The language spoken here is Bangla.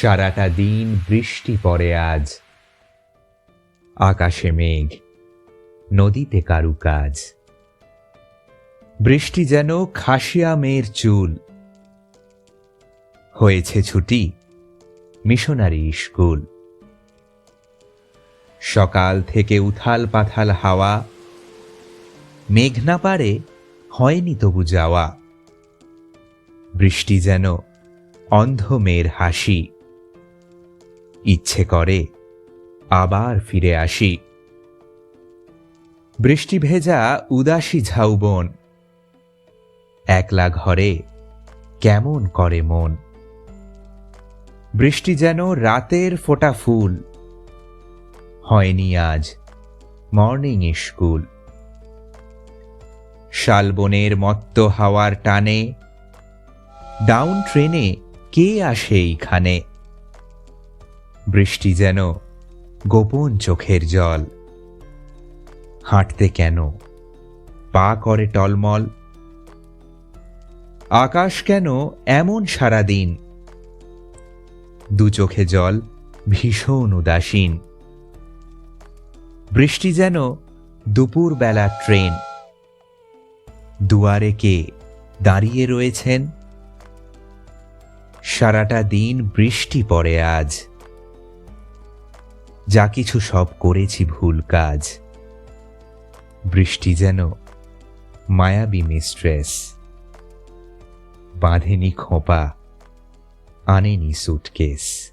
সারাটা দিন বৃষ্টি পড়ে আজ। আকাশে মেঘ, নদীতে কারু কাজ বৃষ্টি যেন খাসিয়া মেয়ের চুল। হয়েছে ছুটি, মিশনারি স্কুল। সকাল থেকে উথাল পাথাল হাওয়া। মেঘ না পারে, হয়নি তবু যাওয়া। বৃষ্টি যেন অন্ধ মেয়ের হাসি। ইচ্ছে করে, আবার ফিরে আসি। বৃষ্টি ভেজা উদাসী ঝাউবন একলা ঘরে কেমন করে মন। বৃষ্টি যেন রাতের ফোঁটা ফুল, হয়নি আজ মর্নিং স্কুল। শালবনের মত্ত হাওয়ার টানে, ডাউন ট্রেনে কে আসে এইখানে? বৃষ্টি যেন গোপন চোখের জল। হাঁটতে কেন? পা করে টলমল। আকাশ কেন এমন সারাদিন? দু চোখে জল ভীষণ উদাসীন। বৃষ্টি যেন দুপুরবেলা ট্রেন। দুয়ারে কে দাঁড়িয়ে রয়েছেন? সারাটা দিন বৃষ্টি পড়ে আজ। যা কিছু সব করেছি ভুল কাজ। বৃষ্টি যেন মায়াবী মিস্ট্রেস। বাঁধেনি খোঁপা আনেনি সুটকেস।